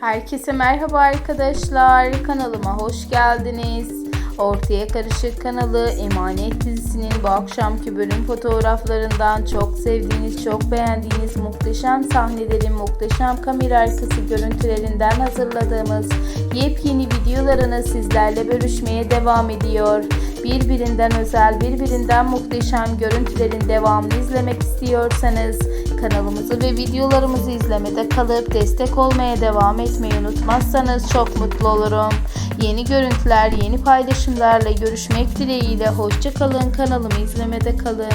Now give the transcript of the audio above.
Herkese merhaba arkadaşlar. Kanalıma hoş geldiniz. Ortaya Karışık kanalı Emanet dizisinin bu akşamki bölüm fotoğraflarından çok sevdiğiniz, çok beğendiğiniz muhteşem sahnelerin, muhteşem kamera arkası görüntülerinden hazırladığımız yepyeni videolarını sizlerle bölüşmeye devam ediyor. Birbirinden özel, birbirinden muhteşem görüntülerin devamını izlemek istiyorsanız kanalımızı ve videolarımızı izlemede kalıp destek olmaya devam etmeyi unutmazsanız çok mutlu olurum. Yeni görüntüler, yeni paylaşımlarla görüşmek dileğiyle hoşça kalın. Kanalımı izlemede kalın.